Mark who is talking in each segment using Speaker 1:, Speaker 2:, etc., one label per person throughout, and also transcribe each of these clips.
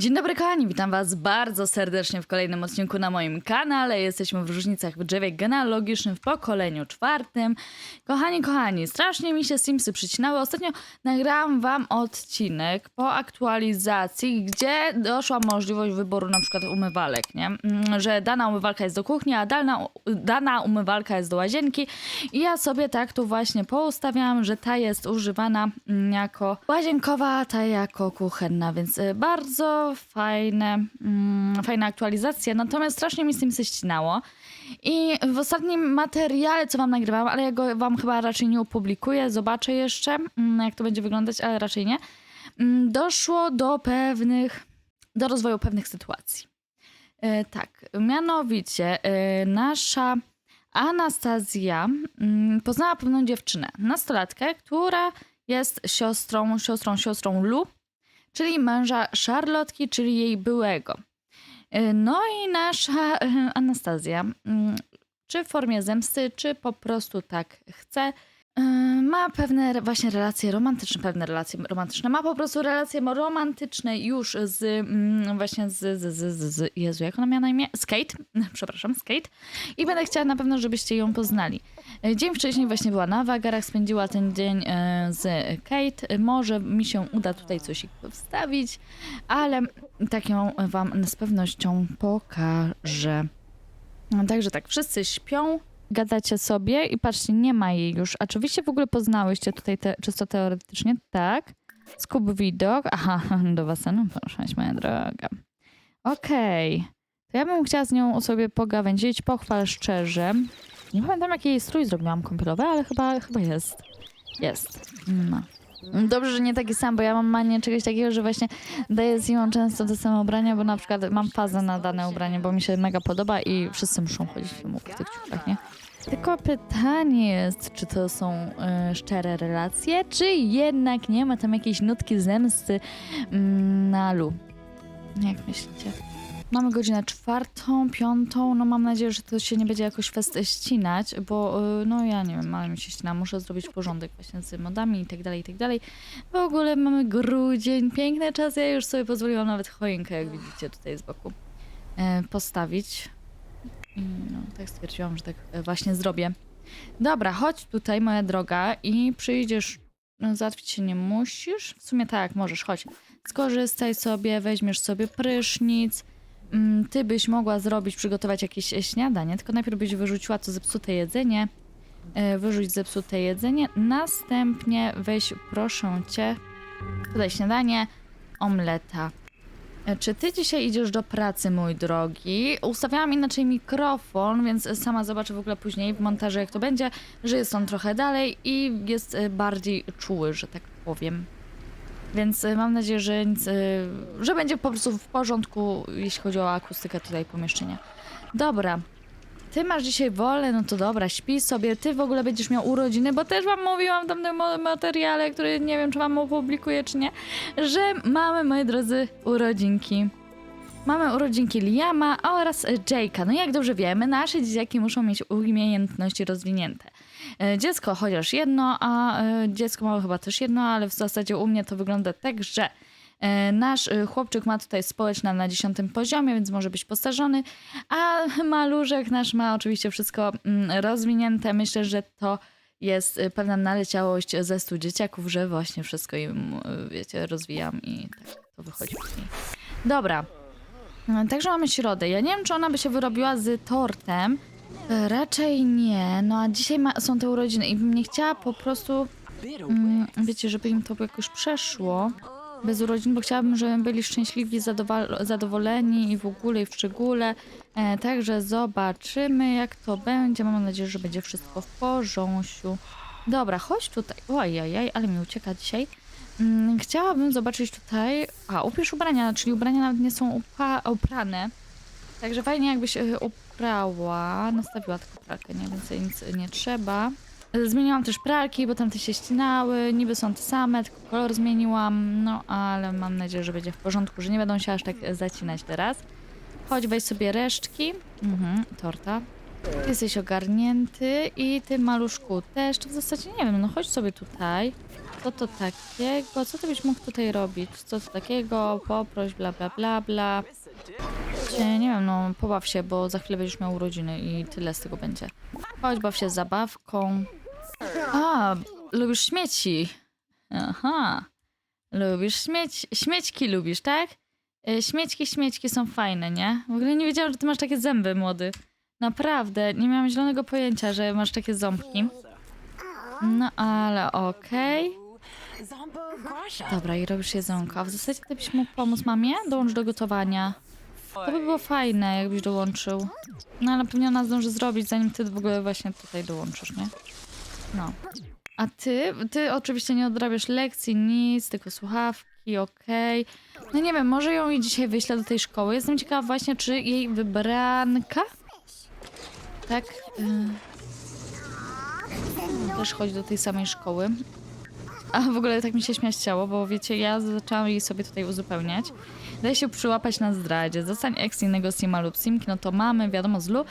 Speaker 1: Dzień dobry kochani, witam was bardzo serdecznie w kolejnym odcinku na moim kanale. Jesteśmy w Różnicach w drzewie genealogicznym w pokoleniu czwartym. Kochani, kochani, strasznie mi się Simsy przycinały. Ostatnio nagrałam wam odcinek po aktualizacji, gdzie doszła możliwość wyboru na przykład umywalek, nie? Mm, Że dana umywalka jest do kuchni, a dana, dana umywalka jest do łazienki. I ja sobie tak tu właśnie poustawiałam, że ta jest używana mm, jako łazienkowa, a ta jako kuchenna, więc y, fajne, mm, fajna aktualizacja. Natomiast strasznie mi z tym się ścinało. I w ostatnim materiale, co wam nagrywałam, ale ja go wam chyba raczej nie opublikuję, zobaczę jeszcze, mm, jak to będzie wyglądać, ale raczej nie. Mm, Doszło do pewnych, do rozwoju pewnych sytuacji. E, tak, mianowicie e, nasza Anastazja mm, poznała pewną dziewczynę, nastolatkę, która jest siostrą, siostrą, siostrą Lu, czyli męża Charlotki, czyli jej byłego. Y, No i nasza y, Anastazja, mm, czy w formie zemsty, czy po prostu tak chce, ma pewne właśnie relacje romantyczne, pewne relacje romantyczne, ma po prostu relacje romantyczne już z mm, właśnie z, z, z, z, Jezu, jak ona miała na imię? Skate, przepraszam, Skate i będę chciała na pewno, żebyście ją poznali. Y, Dzień wcześniej właśnie była na wagarach, spędziła ten dzień y, z Kate. Może mi się uda tutaj coś wstawić, ale tak ją wam z pewnością pokażę. Także tak, wszyscy śpią, gadacie sobie i patrzcie, nie ma jej już. A czy w ogóle poznałyście tutaj te, czysto teoretycznie? Tak. Skup widok. Aha, do basenu poszłaś, moja droga. Okej. To ja bym chciała z nią sobie pogawędzić, pochwal szczerze. Nie pamiętam, jaki jej strój zrobiłam kąpielowy, ale chyba, chyba jest. Jest. No. Dobrze, że nie taki sam, bo ja mam manię czegoś takiego, że właśnie daję z nią często te same ubrania, bo na przykład mam fazę na dane ubranie, bo mi się mega podoba i wszyscy muszą chodzić w tych ciuchach, nie? Tylko pytanie jest, czy to są e, szczere relacje, czy jednak nie ma tam jakiejś nutki zemsty mm, na Lu. Jak myślicie? Mamy godzinę czwartą, piątą, no mam nadzieję, że to się nie będzie jakoś fest ścinać, bo y, no ja nie wiem, ale mi się ścina, muszę zrobić porządek właśnie z modami i tak dalej, i tak dalej. W ogóle mamy grudzień, piękny czas, ja już sobie pozwoliłam nawet choinkę, jak widzicie tutaj z boku, e, postawić. No, tak stwierdziłam, że tak e, właśnie zrobię. Dobra, chodź tutaj, moja droga, i przyjdziesz, no, załatwić się nie musisz, w sumie tak, możesz, chodź. Skorzystaj sobie, weźmiesz sobie prysznic, Mm, ty byś mogła zrobić, przygotować jakieś e, śniadanie, tylko najpierw byś wyrzuciła to zepsute jedzenie, e, wyrzuć zepsute jedzenie, następnie weź, proszę cię, tutaj śniadanie, omleta. E, Czy ty dzisiaj idziesz do pracy, mój drogi? Ustawiałam inaczej mikrofon, więc sama zobaczę w ogóle później w montażu, jak to będzie, że jest on trochę dalej i jest bardziej czuły, że tak powiem. Więc y, mam nadzieję, że, nic, y, że będzie po prostu w porządku, jeśli chodzi o akustykę tutaj pomieszczenia. Dobra. Ty masz dzisiaj wolę, no to dobra, śpi sobie. Ty w ogóle będziesz miał urodziny, bo też wam mówiłam w tamtym materiale, który nie wiem, czy wam opublikuję, czy nie, że mamy, moi drodzy, urodzinki. Mamy urodzinki Liama oraz Jake'a. No jak dobrze wiemy, nasze dzieciaki muszą mieć umiejętności rozwinięte. E, Dziecko chociaż jedno, a e, dziecko małe chyba też jedno, ale w zasadzie u mnie to wygląda tak, że e, nasz chłopczyk ma tutaj społeczna na dziesiątym poziomie, więc może być postarzony, a maluszek nasz ma oczywiście wszystko mm, rozwinięte. Myślę, że to jest pewna naleciałość ze stu dzieciaków, że właśnie wszystko im, wiecie, rozwijam i tak to wychodzi później. Dobra. Także mamy środę. Ja nie wiem, czy ona by się wyrobiła z tortem. E, Raczej nie. No a dzisiaj ma, są te urodziny i bym nie chciała po prostu, mm, wiecie, żeby im to jakoś przeszło bez urodzin, bo chciałabym, żeby byli szczęśliwi, zadowoleni i w ogóle i w szczególe. E, także zobaczymy, jak to będzie. Mam nadzieję, że będzie wszystko w porządku. Dobra, chodź tutaj. Ojej, ale mi ucieka dzisiaj. Mm, Chciałabym zobaczyć tutaj. A, upierz ubrania, czyli ubrania nawet nie są upa- uprane. Także fajnie jakbyś uprała. Nastawiła tylko pralkę, nie więcej nic nie trzeba. Zmieniłam też pralki, bo tamte się ścinały. Niby są te same, tylko kolor zmieniłam. No ale mam nadzieję, że będzie w porządku, że nie będą się aż tak zacinać teraz. Chodź, weź sobie resztki. Mhm, torta. Ty jesteś ogarnięty i ty maluszku też. To w zasadzie nie wiem, no chodź sobie tutaj. co to takiego? Co ty byś mógł tutaj robić? Co to takiego? Poproś, bla, bla, bla, bla. Nie, nie wiem, no pobaw się, bo za chwilę będziesz miał urodziny i tyle z tego będzie. Chodź, baw się z zabawką. A, lubisz śmieci. Aha. Lubisz śmieć, śmiećki lubisz, tak? Y, Śmiećki, śmiećki są fajne, nie? W ogóle nie wiedziałam, że ty masz takie zęby, młody. Naprawdę, nie miałam zielonego pojęcia, że masz takie ząbki. No ale okej. Dobra, i robisz jedzonko. A w zasadzie to byś mógł pomóc mamie? Dołącz do gotowania. To by było fajne, jakbyś dołączył. No ale pewnie ona zdąży zrobić, zanim ty w ogóle właśnie tutaj dołączysz, nie? No. A ty? Ty oczywiście nie odrabiasz lekcji, nic, tylko słuchawki, okej. No nie wiem, może ją i dzisiaj wyślę do tej szkoły. Jestem ciekawa właśnie, czy jej wybranka? Tak? Y... Też chodzi do tej samej szkoły. A w ogóle tak mi się śmiać chciało, bo wiecie, ja zaczęłam jej sobie tutaj uzupełniać. Daje się przyłapać na zdradzie. Zostań ex innego Sima lub Simki, no to mamy, wiadomo, z Lu,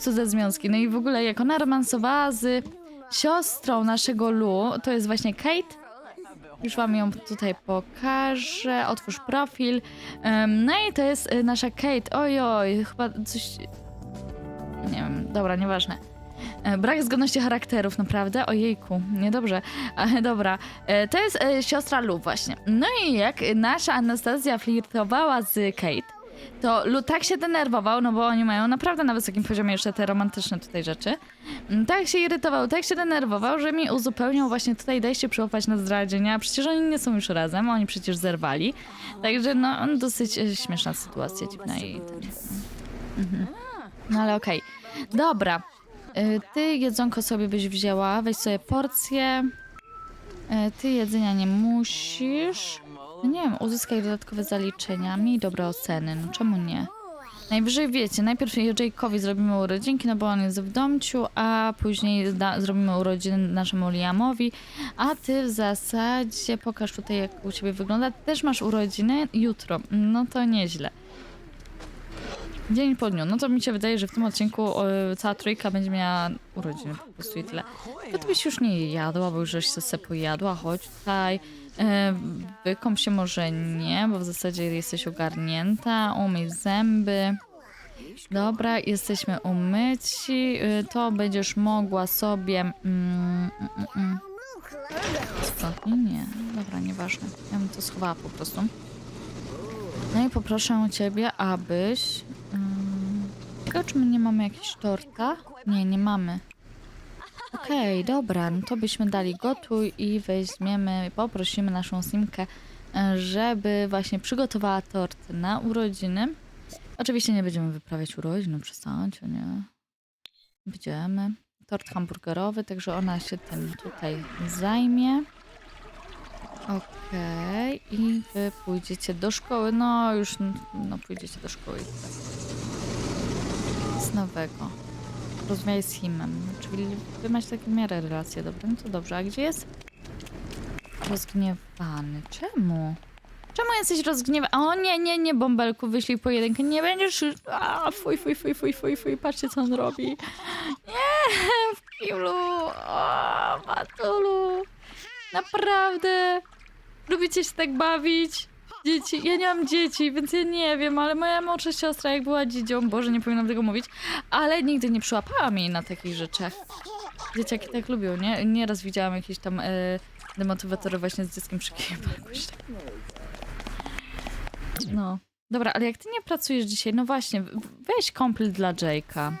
Speaker 1: co ze związki. No i w ogóle jak ona romansowała z siostrą naszego Lu, to jest właśnie Kate. Już wam ją tutaj pokażę. Otwórz profil. Em, no i to jest y, nasza Kate. Oj, oj, chyba coś... Nie wiem, dobra, nieważne. E, Brak zgodności charakterów, naprawdę? Ojejku, niedobrze. Ale dobra, e, to jest e, siostra Lu właśnie. No i jak nasza Anastazja flirtowała z Kate, to Lu tak się denerwował, no bo oni mają naprawdę na wysokim poziomie jeszcze te romantyczne tutaj rzeczy. Mm, Tak się irytował, tak się denerwował, że mi uzupełniał właśnie tutaj daj się przyłapać na zdradzie, nie? A przecież oni nie są już razem, oni przecież zerwali. Także no, dosyć e, śmieszna sytuacja, dziwna i ten... Mhm. No ale okej. Dobra. Y, Ty jedzonko sobie byś wzięła, weź sobie porcję. Y, Ty jedzenia nie musisz. No nie wiem, uzyskaj dodatkowe zaliczenia, miej dobre oceny, no czemu nie? Najwyżej wiecie, najpierw Jake'owi zrobimy urodzinki, no bo on jest w domciu, a później zrobimy urodziny naszemu Liamowi, a ty w zasadzie pokaż tutaj jak u ciebie wygląda. Też masz urodziny jutro, no to nieźle. Dzień po dniu. No to mi się wydaje, że w tym odcinku e, cała trójka będzie miała urodziny po prostu i tyle. Tylko ty byś już nie jadła, bo już żeś se pojadła. Chodź tutaj. E, wykąp się może nie, bo w zasadzie jesteś ogarnięta. Umyj zęby. Dobra, jesteśmy umyci. E, to będziesz mogła sobie... Mm, mm, mm, mm. Nie. Dobra, nieważne. Ja bym to schowała po prostu. No i poproszę ciebie, abyś... Ciekawe, czy my nie mamy jakiegoś torta? Nie, nie mamy. Okej, dobra, no to byśmy dali gotuj i weźmiemy, poprosimy naszą Simkę, e, żeby właśnie przygotowała tort na urodziny. Oczywiście nie będziemy wyprawiać urodzin, no przestańcie, nie? Będziemy. Tort hamburgerowy, także ona się tym tutaj zajmie. Okej, i wy pójdziecie do szkoły. No, już no, pójdziecie do szkoły. Nowego. Rozmawiaj z Himem. Czyli wy macie takie miarę relacje dobre. No to dobrze. A gdzie jest? Rozgniewany. Czemu? Czemu jesteś rozgniewany? O nie, nie, nie, bąbelku, wyślij pojedynkę. Nie będziesz... A, fuj, fuj, fuj, fuj, fuj, fuj. Patrzcie, co on robi. Nie, w kiblu. O, Matulu. Naprawdę. Lubicie się tak bawić? Dzieci, ja nie mam dzieci, więc ja nie wiem, ale moja młodsza siostra jak była dziecią, Boże, nie powinnam tego mówić, ale nigdy nie przyłapałam jej na takich rzeczach. Dzieciaki tak lubią, nie? Nieraz widziałam jakieś tam e, demotywatory właśnie z dzieckiem przy kibelku. No. Dobra, ale jak ty nie pracujesz dzisiaj, no właśnie, weź kąpiel dla Jake'a.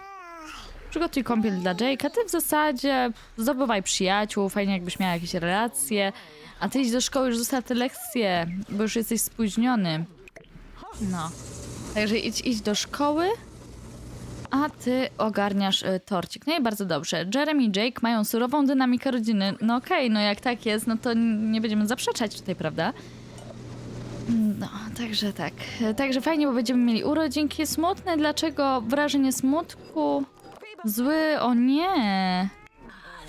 Speaker 1: Przygotuj kąpiel dla Jake'a. Ty w zasadzie zdobywaj przyjaciół, fajnie jakbyś miała jakieś relacje. A ty idź do szkoły, już została te lekcje, bo już jesteś spóźniony. No. Także idź, idź do szkoły, a ty ogarniasz y, torcik. No i bardzo dobrze. Jeremy i Jake mają surową dynamikę rodziny. No okej, no jak tak jest, no to nie będziemy zaprzeczać tutaj, prawda? No, także tak. Także fajnie, bo będziemy mieli urodzinki. Smutne, dlaczego wrażenie smutku? Zły, o nie.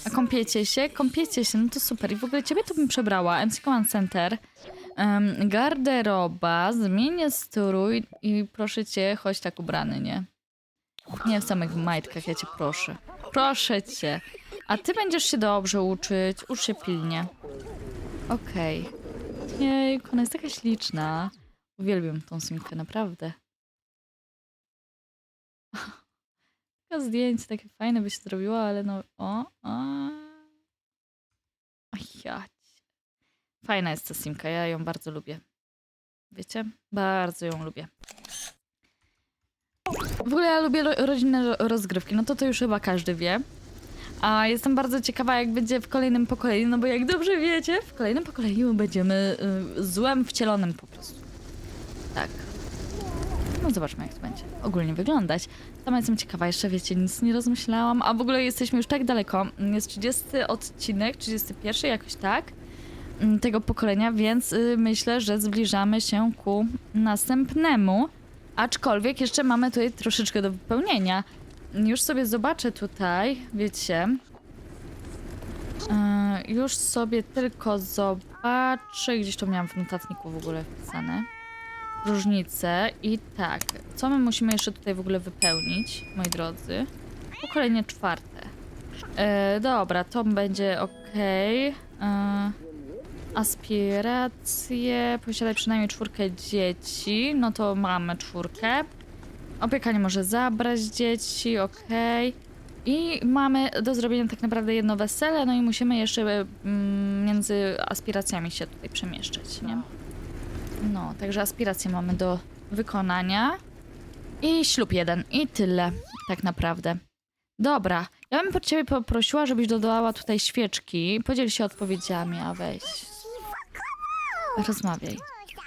Speaker 1: A kąpiecie się? Kąpiecie się, no to super. I w ogóle ciebie to bym przebrała. MC Command Center. Um, garderoba, zmienię strój i proszę cię, chodź tak ubrany, nie? Nie w samych majtkach, ja cię proszę. Proszę cię. A ty będziesz się dobrze uczyć. Ucz się pilnie. Okej. Jejku, ona jest taka śliczna. Uwielbiam tą simkę, naprawdę. Tylko zdjęcie takie fajne by się zrobiło, ale no... O, o. Jać. Fajna jest ta simka, ja ją bardzo lubię. Wiecie? Bardzo ją lubię. W ogóle ja lubię ro- rodzinne ro- rozgrywki, no to to już chyba każdy wie. A jestem bardzo ciekawa, jak będzie w kolejnym pokoleniu, no bo jak dobrze wiecie, w kolejnym pokoleniu będziemy y, złem wcielonym po prostu. Tak. No zobaczmy, jak to będzie ogólnie wyglądać. Sama jestem ciekawa, jeszcze wiecie, nic nie rozmyślałam, a w ogóle jesteśmy już tak daleko. Jest 30 odcinek, 31 jakoś tak, mm, tego pokolenia, więc y, myślę, że zbliżamy się ku następnemu. Aczkolwiek jeszcze mamy tutaj troszeczkę do wypełnienia. Już sobie zobaczę tutaj, wiecie. E, już sobie tylko zobaczę, gdzieś to miałam w notatniku w ogóle wpisane. Różnice i tak, co my musimy jeszcze tutaj w ogóle wypełnić, moi drodzy? Pokolenie czwarte. E, dobra, to będzie ok. E, aspiracje, posiadaj przynajmniej czwórkę dzieci, no to mamy czwórkę. Opieka nie może zabrać dzieci, okej. I mamy do zrobienia tak naprawdę jedno wesele, no i musimy jeszcze mm, między aspiracjami się tutaj przemieszczać, nie? No, także aspiracje mamy do wykonania. I ślub jeden. I tyle, tak naprawdę. Dobra, ja bym pod ciebie poprosiła, żebyś dodała tutaj świeczki. Podziel się odpowiedziami, a weź. Rozmawiaj.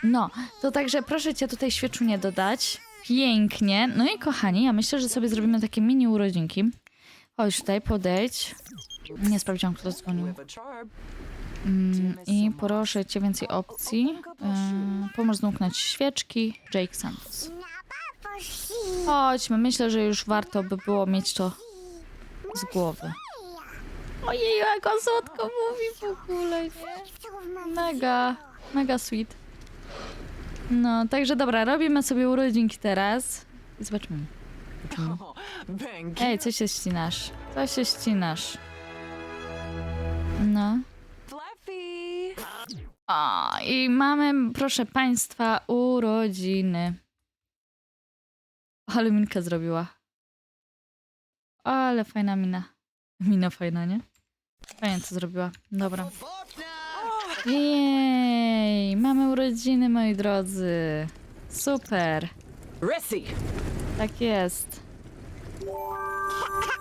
Speaker 1: No, to także proszę cię tutaj świeczunię dodać. Pięknie. No i kochani, ja myślę, że sobie zrobimy takie mini urodzinki. Chodź tutaj, podejdź. Nie sprawdziłam, kto dzwonił. Mm, I proszę cię więcej opcji. Yy, pomóż zamknąć świeczki. Jake Santos. Chodźmy, myślę, że już warto by było mieć to z głowy. Ojej, jak on słodko mówi w ogóle, nie? Mega, mega sweet. No, także dobra, robimy sobie urodzinki teraz. I zobaczmy. zobaczymy. Ej, co się ścinasz? Co się ścinasz? No. O, i mamy, proszę państwa, urodziny. Ale minkę zrobiła. Ale fajna mina. Mina fajna, nie? Fajnie co zrobiła. Dobra. Jej, mamy urodziny, moi drodzy. Super.
Speaker 2: Rissy.
Speaker 1: Tak jest.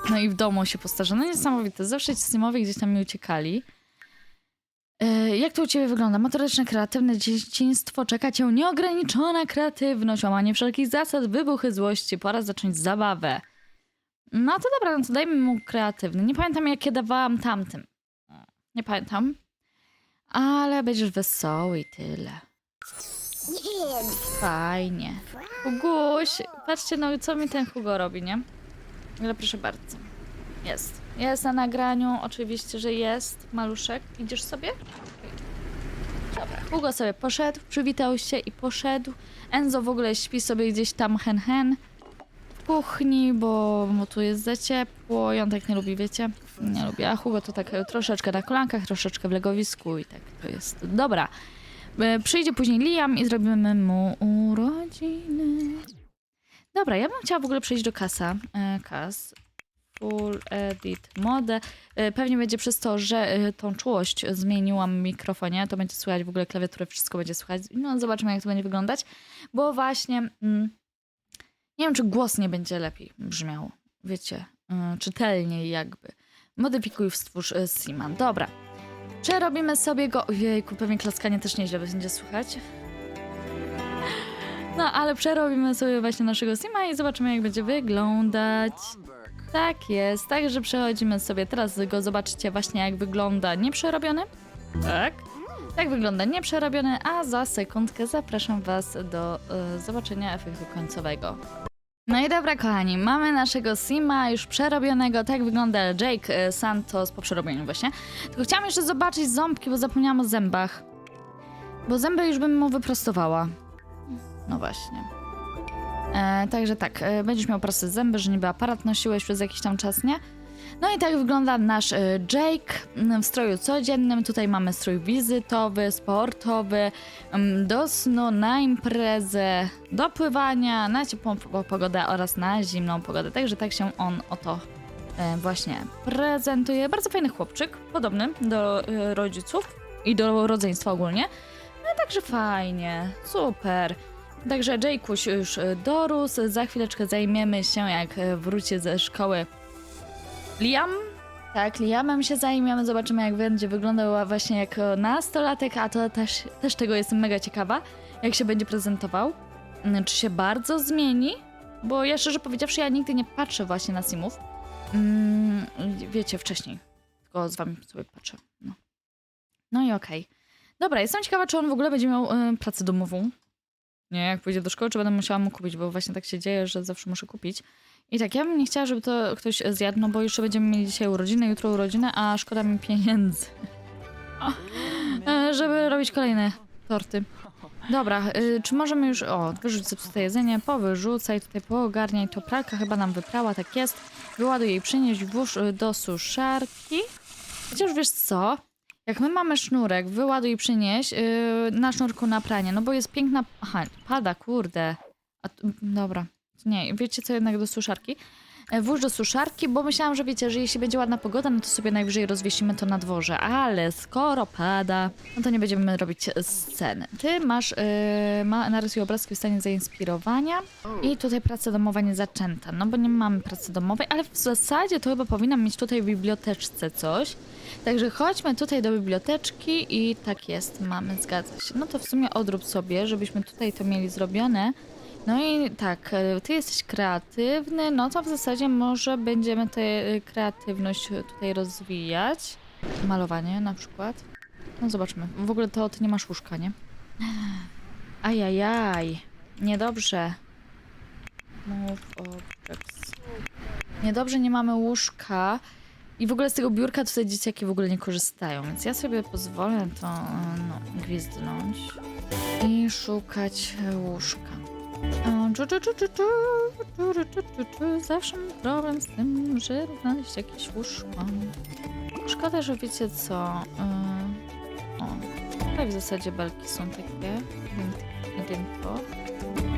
Speaker 1: No i w domu się postarzono. Niesamowite. Zawsze ci Simowie gdzieś tam mi uciekali. E, Jak to u ciebie wygląda? Motoryczne, kreatywne dzieciństwo, czeka cię nieograniczona kreatywność, łamanie wszelkich zasad, wybuchy złości, pora zacząć zabawę. No to dobra, no to dajmy mu kreatywny. Nie pamiętam, jakie dawałam tamtym. Nie pamiętam. Ale będziesz wesoły i tyle. Fajnie. Huguś, patrzcie, no co mi ten Hugo robi, nie? Ale proszę bardzo. Jest. Jest na nagraniu, oczywiście, że jest. Maluszek, idziesz sobie? Dobra, Hugo sobie poszedł, przywitał się i poszedł. Enzo w ogóle śpi sobie gdzieś tam hen hen w kuchni, bo mu tu jest za ciepło i on tak nie lubi, wiecie? Nie lubi, a Hugo to tak troszeczkę na kolankach, troszeczkę w legowisku i tak to jest. Dobra. E, Przyjdzie później Liam i zrobimy mu urodziny. Dobra, ja bym chciała w ogóle przejść do kasa. E, Kas. Full edit mode. Pewnie będzie przez to, że e, tą czułość zmieniłam w mikrofonie. To będzie słychać w ogóle klawiaturę, wszystko będzie słychać. No, zobaczymy, jak to będzie wyglądać. Bo właśnie. Mm, nie wiem, czy głos nie będzie lepiej brzmiał. Wiecie, e, czytelniej jakby. Modyfikuj, stwórz e, Sima. Dobra. Przerobimy sobie go. Ojejku, pewnie klaskanie też nieźle będzie słychać. No, ale przerobimy sobie właśnie naszego Sima i zobaczymy, jak będzie wyglądać. Tak jest, także przechodzimy sobie. Teraz go zobaczycie właśnie, jak wygląda nieprzerobiony. Tak. Tak wygląda nieprzerobiony, a za sekundkę zapraszam Was do e, zobaczenia efektu końcowego. No i dobra, kochani, mamy naszego Sima już przerobionego. Tak wygląda Jake e, Santos po przerobieniu właśnie. Tylko chciałam jeszcze zobaczyć ząbki, bo zapomniałam o zębach. Bo zęby już bym mu wyprostowała. No właśnie. E, także tak, e, będziesz miał proste zęby, że niby aparat nosiłeś przez jakiś tam czas, nie? No i tak wygląda nasz y, Jake w stroju codziennym. Tutaj mamy strój wizytowy, sportowy, do snu, na imprezę, do pływania, na ciepłą po- pogodę oraz na zimną pogodę. Także tak się on oto e, właśnie prezentuje. Bardzo fajny chłopczyk, podobny do e, rodziców i do rodzeństwa ogólnie. No także fajnie, super. Także Jakuś już e, dorósł, za chwileczkę zajmiemy się, jak e, wróci ze szkoły Liam. Tak, Liamem się zajmiemy, zobaczymy jak będzie wyglądał właśnie jako nastolatek, a to też, też tego jestem mega ciekawa, jak się będzie prezentował. Mm, Czy się bardzo zmieni? Bo ja szczerze powiedziawszy, ja nigdy nie patrzę właśnie na simów. Mm, wiecie, wcześniej. Tylko z wami sobie patrzę. No, no i okej. Dobra, jestem ciekawa, czy on w ogóle będzie miał y, pracę domową. Nie, jak pójdzie do szkoły, czy będę musiała mu kupić, bo właśnie tak się dzieje, że zawsze muszę kupić. I tak, ja bym nie chciała, żeby to ktoś zjadł, no bo jeszcze będziemy mieli dzisiaj urodziny, jutro urodziny, a szkoda mi pieniędzy. E, żeby robić kolejne torty. Dobra, y, czy możemy już... O, wyrzuć zepsute jedzenie, powyrzucaj, tutaj poogarniaj, to pralka chyba nam wyprała, tak jest. Wyładuj jej, przynieść, włóż do suszarki. Chociaż wiesz co? Jak my mamy sznurek, wyładuj i przynieś yy, na sznurku na pranie, no bo jest piękna... Aha, pada, kurde. A, dobra. Nie, wiecie co jednak do suszarki? E, Włóż do suszarki, bo myślałam, że wiecie, że jeśli będzie ładna pogoda, no to sobie najwyżej rozwiesimy to na dworze, ale skoro pada, no to nie będziemy robić sceny. Ty masz, yy, ma, narysuj obrazki w stanie zainspirowania i tutaj praca domowa nie zaczęta, no bo nie mamy pracy domowej, ale w zasadzie to chyba powinnam mieć tutaj w biblioteczce coś. Także chodźmy tutaj do biblioteczki i tak jest, mamy, zgadza się. No to w sumie odrób sobie, żebyśmy tutaj to mieli zrobione. No i tak, e, ty jesteś kreatywny, no to w zasadzie może będziemy tę e, kreatywność tutaj rozwijać. Malowanie na przykład. No zobaczmy. W ogóle to ty nie masz łóżka, nie? Ajajaj. Niedobrze. Move objects. Niedobrze, nie mamy łóżka. I w ogóle z tego biurka tutaj dzieciaki w ogóle nie korzystają, więc ja sobie pozwolę to e, no, gwizdnąć i szukać łóżka. Zawsze mam problem z tym, żeby znaleźć jakieś łóżko. Szkoda, że wiecie co. E, o, tutaj w zasadzie belki są takie, jedynko.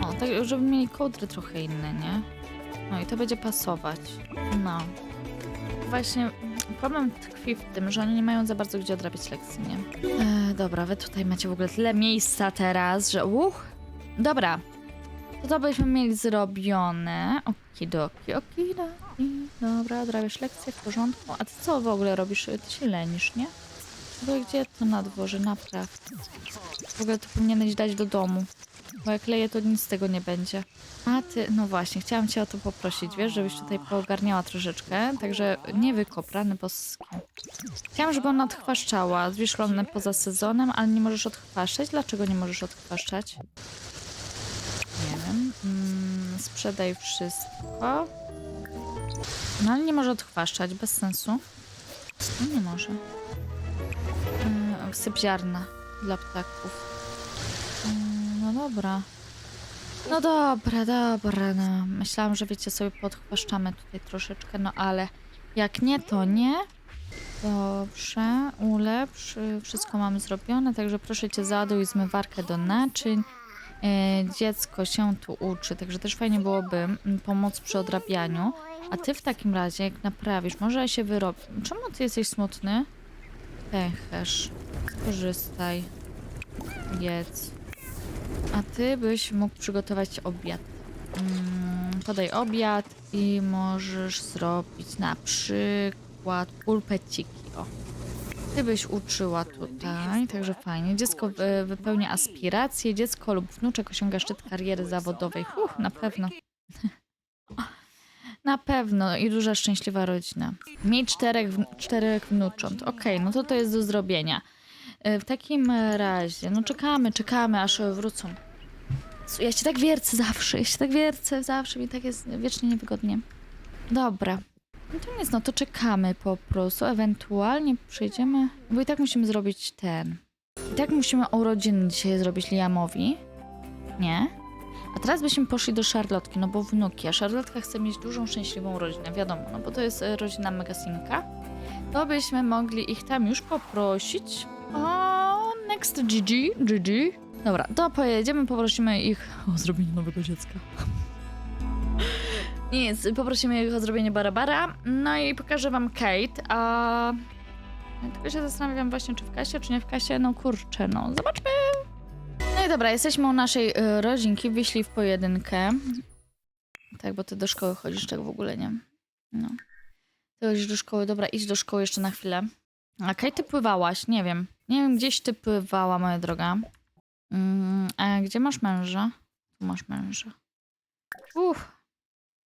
Speaker 1: O, tak, żeby mieli kołdry trochę inne, nie? No i to będzie pasować. No. Właśnie problem tkwi w tym, że oni nie mają za bardzo gdzie odrabiać lekcji, nie? E, dobra, wy tutaj macie w ogóle tyle miejsca teraz, że uch. Dobra, to to byśmy mieli zrobione. Okidoki, okidoki. Dobra, odrabiasz lekcję w porządku. A ty co w ogóle robisz? Ty się lenisz, nie? Ogóle gdzie to na dworze? Naprawdę. W ogóle to powinieneś dać do domu. Bo jak leje, to nic z tego nie będzie. A ty, no właśnie, chciałam cię o to poprosić, wiesz, żebyś tutaj poogarniała troszeczkę. Także nie wykop, rany. Chciałam, żeby ona odchwaszczała. Zwieszlone poza sezonem, ale nie możesz odchwaszczać. Dlaczego nie możesz odchwaszczać? Nie wiem. Mm, sprzedaj wszystko. No ale nie może odchwaszczać, bez sensu. No nie może. Mm, wsyp ziarna dla ptaków. No dobra. No dobra, dobra, no. Myślałam, że wiecie, sobie podchwaszczamy tutaj troszeczkę, no ale jak nie, to nie. Dobrze, ulepsz. Wszystko mamy zrobione, także proszę cię załaduj zmywarkę do naczyń. E, dziecko się tu uczy, także też fajnie byłoby mm, pomóc przy odrabianiu. A ty w takim razie, jak naprawisz, może się wyrobi. Czemu ty jesteś smutny? Pęcherz. Skorzystaj. Jedz. A ty byś mógł przygotować obiad. Mm, podaj obiad i możesz zrobić na przykład pulpeciki. O. Ty byś uczyła tutaj, także fajnie. Dziecko wy- wypełnia aspiracje, dziecko lub wnuczek osiąga szczyt kariery zawodowej. Uch, na pewno. Na pewno i duża szczęśliwa rodzina. Miej czterech, czterech wnucząt. Okej, no to to jest do zrobienia. E, W takim razie, no czekamy, czekamy, aż wrócą. Su- Ja się tak wiercę zawsze, ja się tak wiercę zawsze, mi tak jest wiecznie niewygodnie. Dobra. No to nic, no to czekamy po prostu, ewentualnie przyjdziemy, bo i tak musimy zrobić ten. I tak musimy urodziny dzisiaj zrobić Liamowi. Nie? A teraz byśmy poszli do Szarlotki, no bo wnuki, a Szarlotka chce mieć dużą, szczęśliwą rodzinę, wiadomo, no bo to jest e, rodzina Megasinka. To byśmy mogli ich tam już poprosić. O, next GG, GG. Dobra, to pojedziemy, poprosimy ich o zrobienie nowego dziecka. Nic, poprosimy ich o zrobienie barabara, no i pokażę wam Kate, a... Tylko się zastanawiam właśnie, czy w kasie, czy nie w kasie, no kurczę, no zobaczmy. No i dobra, jesteśmy u naszej y, rodzinki, wyślij w pojedynkę. Tak, bo ty do szkoły chodzisz, tak w ogóle nie. No. Ty chodzisz do szkoły, dobra, idź do szkoły jeszcze na chwilę. A Kate, ty pływałaś, nie wiem. Nie wiem, gdzieś ty pływała, moja droga. Mm, gdzie masz męża? Tu masz męża. Uff.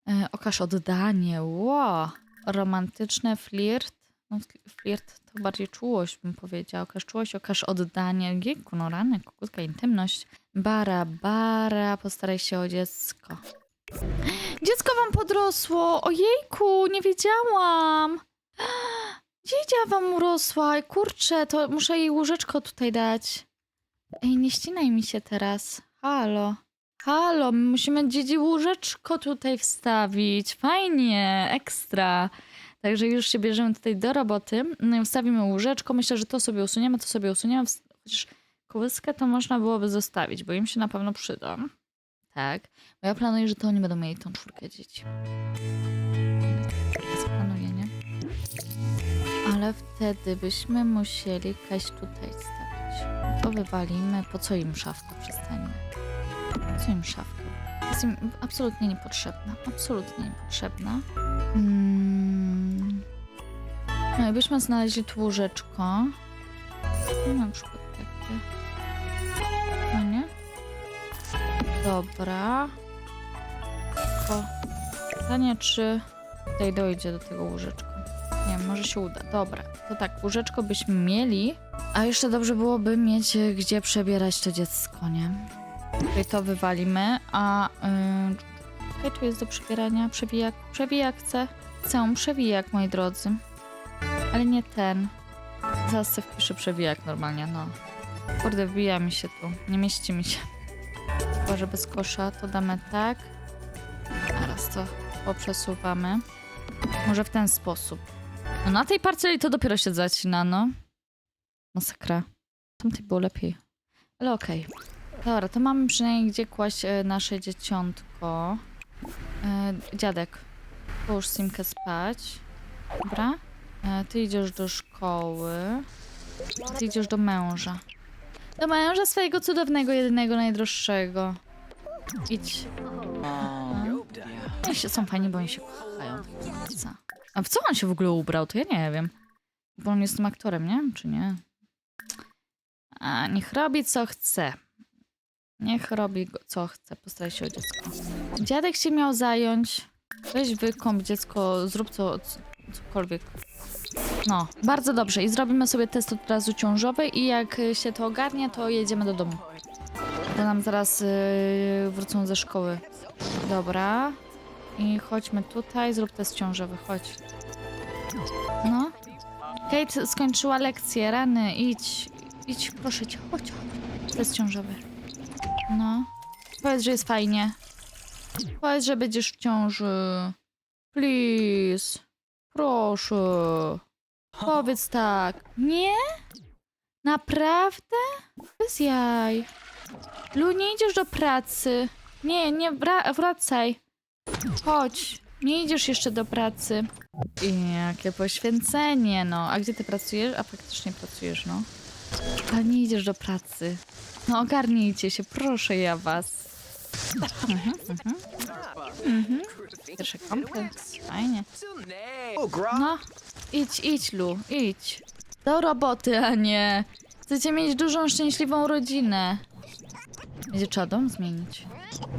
Speaker 1: E, okaż oddanie, ło. Romantyczne flirt. No, fl- flirt to bardziej czułość, bym powiedziała. Okaż czułość, okaż oddanie. Jejku, no rany, kukutka, intymność. Bara, bara, postaraj się o dziecko. Dziecko wam podrosło! Ojejku, nie wiedziałam! Dziedzia wam urosła. Kurczę, to muszę jej łóżeczko tutaj dać. Ej, nie ścinaj mi się teraz. Halo. Halo, my musimy dziedzi łóżeczko tutaj wstawić. Fajnie, ekstra. Także już się bierzemy tutaj do roboty. No i wstawimy łóżeczko. Myślę, że to sobie usuniemy, to sobie usuniemy. Chociaż kołyskę to można byłoby zostawić, bo im się na pewno przyda. Tak. Bo ja planuję, że to oni będą mieli tą czwórkę dzieci. Ale wtedy byśmy musieli kaś tutaj stawić. To wywalimy. Po co im szafka? Przestańmy. Po co im szafka? Jest im absolutnie niepotrzebna. Absolutnie niepotrzebna. Mm. No i byśmy znaleźli tu łóżeczko. No, na przykład takie. No nie? Dobra. Tylko pytanie, czy tutaj dojdzie do tego łóżeczka. Nie może się uda. Dobra, to tak, łóżeczko byśmy mieli, a jeszcze dobrze byłoby mieć e, gdzie przebierać to dziecko, nie? Tutaj to wywalimy, a... Yy, tutaj tu jest do przebierania przewijak. Przewijak chcę. Chcę przewijak, moi drodzy. Ale nie ten. Zaraz sobie wpiszę przewijak normalnie, no. Kurde, wbija mi się tu. Nie mieści mi się. Chyba, że bez kosza to damy tak. Teraz to poprzesuwamy. Może w ten sposób. No na tej parceli to dopiero się zacina, no. Masakra. Tamtej było lepiej. Ale okej. Dobra, to mamy przynajmniej gdzie kłaść e, nasze dzieciątko. E, dziadek, połóż Simkę spać. Dobra. E, ty idziesz do szkoły. Ty idziesz do męża. Do męża swojego cudownego, jedynego, najdroższego. Idź. Oni się, są fajni, bo oni się kochają. miejsca. A w co on się w ogóle ubrał? To ja nie wiem. Bo on jest tym aktorem, nie? Czy nie? A niech robi co chce. Niech robi co chce. Postaraj się o dziecko. Dziadek się miał zająć. Weź wykąp dziecko, zrób co, co, cokolwiek. No, bardzo dobrze. I zrobimy sobie test od razu ciążowy i jak się to ogarnie, to jedziemy do domu. Bo nam zaraz yy, wrócą ze szkoły. Dobra. I chodźmy tutaj, zrób test ciążowy, chodź. No. Kate skończyła lekcję, rany, idź. Idź, proszę cię, chodź. Test ciążowy. No. Powiedz, że jest fajnie. Powiedz, że będziesz w ciąży. Please. Proszę. Powiedz tak. Nie? Naprawdę? Bez jaj. Lu, nie idziesz do pracy. Nie, nie, wra- wracaj. Chodź. Nie idziesz jeszcze do pracy. I jakie poświęcenie, no. A gdzie ty pracujesz? A faktycznie pracujesz, no. Ale nie idziesz do pracy. No ogarnijcie się, proszę ja was. Mhm, mhm. Mhm. Pierwszy kompleks. Fajnie. No, idź, idź, Lu, idź. Do roboty, a nie. Chcecie mieć dużą, szczęśliwą rodzinę. Będzie trzeba dom zmienić.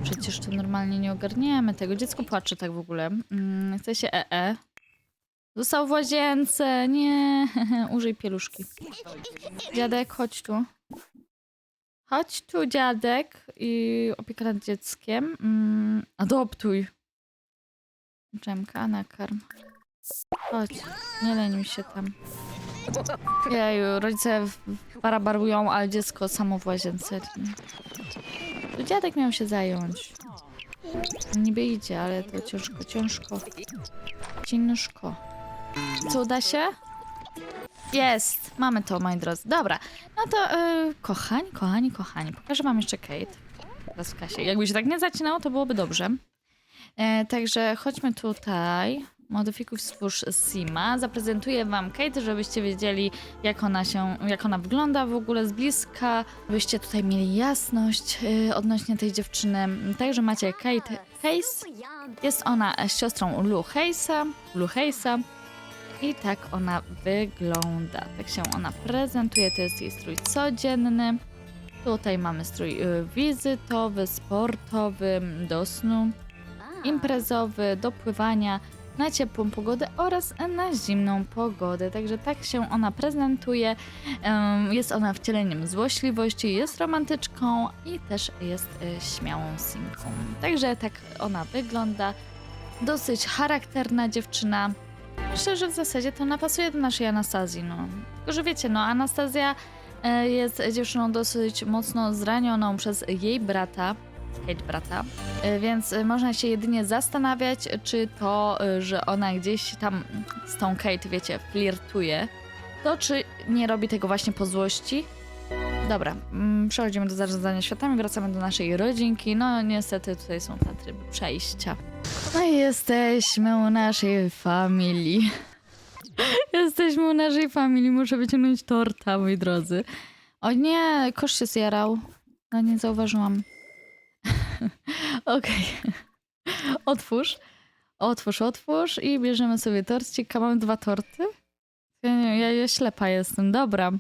Speaker 1: Przecież tu normalnie nie ogarniemy tego. Dziecko płacze tak w ogóle. Mm, chce się EE. Został w łazience. Nie. Użyj pieluszki. Dziadek, chodź tu. Chodź tu, dziadek. I opieka nad dzieckiem. Mm, adoptuj. Dżemka, nakarm. Chodź, nie mi się tam. Jeju, rodzice barabarują, ale dziecko samo w łazience. Dziadek miał się zająć. Niby idzie, ale to ciężko, ciężko. Ciężko. Co, uda się? Jest! Mamy to, moi drodzy. Dobra, no to yy, kochani, kochani, kochani, pokażę wam jeszcze Kate. Teraz w kasie. Jakby się tak nie zacinało, to byłoby dobrze. E, także chodźmy tutaj. Modyfikuj stwórz Sima. Zaprezentuję wam Kate, żebyście wiedzieli, jak ona się, jak ona wygląda w ogóle z bliska. Byście tutaj mieli jasność e, odnośnie tej dziewczyny. Także macie Kate Hayes. Jest ona siostrą Lu Hayesa. Lu Hayesa. I tak ona wygląda. Tak się ona prezentuje. To jest jej strój codzienny. Tutaj mamy strój y, wizytowy, sportowy, do snu, imprezowy, do pływania, na ciepłą pogodę oraz na zimną pogodę. Także tak się ona prezentuje. Jest ona wcieleniem złośliwości, jest romantyczką i też jest y, śmiałą simką. Także tak ona wygląda. Dosyć charakterna dziewczyna. Myślę, że w zasadzie to ona pasuje do naszej Anastazji. No. Tylko, że wiecie, no Anastazja e, jest dziewczyną dosyć mocno zranioną przez jej brata, Kate brata, e, więc e, można się jedynie zastanawiać, czy to, e, że ona gdzieś tam z tą Kate, wiecie, flirtuje, to czy nie robi tego właśnie po złości. Dobra, mm, przechodzimy do zarządzania światami, wracamy do naszej rodzinki. No niestety tutaj są te tryby przejścia. No i jesteśmy u naszej familii. Jesteśmy u naszej familii, muszę wyciągnąć torta, moi drodzy. O nie, kosz się zjarał. No nie zauważyłam. Okej. Otwórz. Otwórz, otwórz i bierzemy sobie torcik. A dwa torty? Ja, nie, ja, ja ślepa jestem, dobra.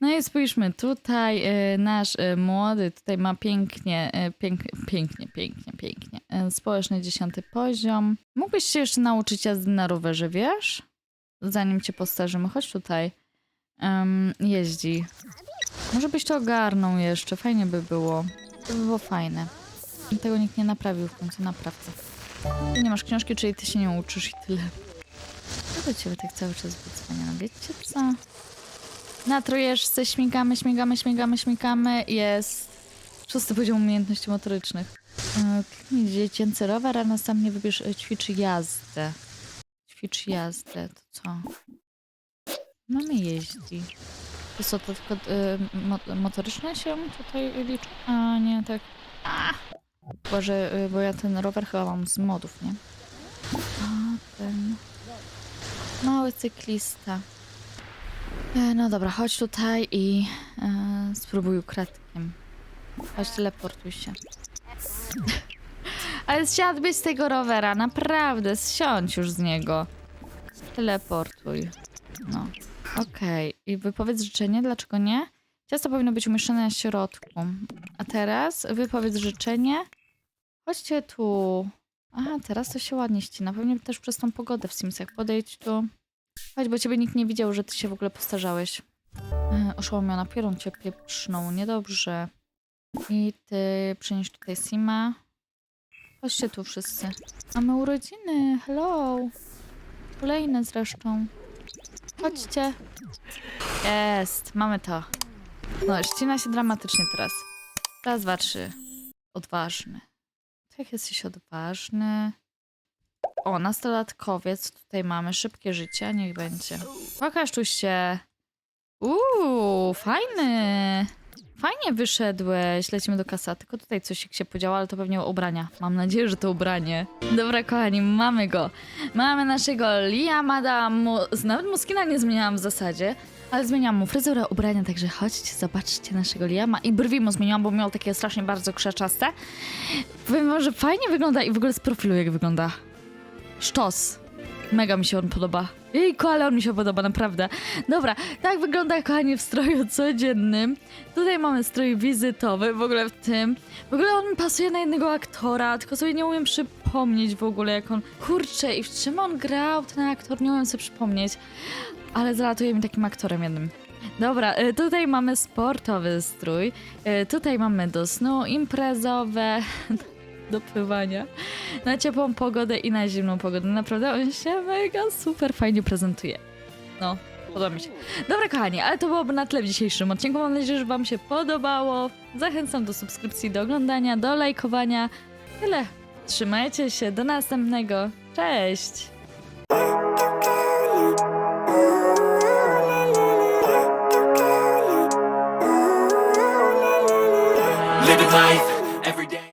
Speaker 1: No i spójrzmy tutaj, e, nasz e, młody tutaj ma pięknie, e, pięk, pięknie, pięknie, pięknie. Społeczny dziesiąty poziom. Mógłbyś się jeszcze nauczyć jazdy na rowerze, wiesz? Zanim cię postarzymy, chodź tutaj. Em, jeździ. Może byś to ogarnął jeszcze, fajnie by było. To by było fajne. Tego nikt nie naprawił w końcu, naprawdę. Ty nie masz książki, czyli ty się nie uczysz i tyle. Co do ciebie tak cały czas wydzwania? No wiecie co? Na trójeczce śmigamy, śmigamy, śmigamy, śmigamy. Jest szósty poziom umiejętności motorycznych. Kliknij dziecięcy rower, a następnie wybierz e, ćwicz jazdę. Ćwicz jazdę, to co? Mamy jeździ. To co, to tylko y, mo motoryczne się tutaj liczy? A nie, tak. A! Bo, że, y, bo ja ten rower chyba mam z modów, nie? A ten... Mały cyklista. E, No dobra, chodź tutaj i e, spróbuj ukradkiem. Chodź, teleportuj się. Ale zsiadłbyś z tego rowera, naprawdę, zsiądź już z niego. Teleportuj. No, okej. I wypowiedz życzenie, dlaczego nie? Ciasto powinno być umieszczone na środku. A teraz wypowiedz życzenie. Chodźcie tu. Aha, teraz to się ładnie ścina. Pewnie też przez tą pogodę w Simsach. Podejdź tu. Chodź, bo ciebie nikt nie widział, że ty się w ogóle postarzałeś. E, Oszołomiona pierą cię pieprzną. Niedobrze. I ty przynieś tutaj Sima. Chodźcie tu wszyscy. Mamy urodziny. Hello. Kolejne zresztą. Chodźcie. Jest. Mamy to. No, ścina się dramatycznie teraz. Raz, dwa, trzy. Odważny. Tak jesteś odważny. O, nastolatkowiec. Tutaj mamy szybkie życie. Niech będzie. Pokaż tu się. Uuu, fajny. Fajnie wyszedłeś. Lecimy do kasa. Tylko tutaj coś się podziało, ale to pewnie ubrania. Mam nadzieję, że to ubranie. Dobra, kochani, mamy go. Mamy naszego Liama Damu. Nawet mu skina nie zmieniałam w zasadzie. Ale zmieniłam mu fryzurę, ubrania, także chodźcie, zobaczcie naszego Liama. I brwi mu zmieniłam, bo miał takie strasznie bardzo krzeczaste. Powiem wam, że fajnie wygląda i w ogóle z profilu jak wygląda. Sztos. Mega mi się on podoba. Jejku, ale on mi się podoba, naprawdę. Dobra, tak wygląda, kochani, w stroju codziennym. Tutaj mamy strój wizytowy, w ogóle w tym. W ogóle on pasuje na jednego aktora, tylko sobie nie umiem przypomnieć w ogóle, jak on... Kurczę, i w czym on grał, ten aktor, nie umiem sobie przypomnieć. Ale zalatuje mi takim aktorem jednym. Dobra, y, tutaj mamy sportowy strój, y, tutaj mamy do snu, imprezowe, do pływania, na ciepłą pogodę i na zimną pogodę. Naprawdę on się mega super fajnie prezentuje. No, Podoba mi się. Dobra, kochani, ale to byłoby na tyle w dzisiejszym odcinku. Mam nadzieję, że Wam się podobało. Zachęcam do subskrypcji, do oglądania, do lajkowania. Tyle. Trzymajcie się. Do następnego. Cześć!
Speaker 3: Life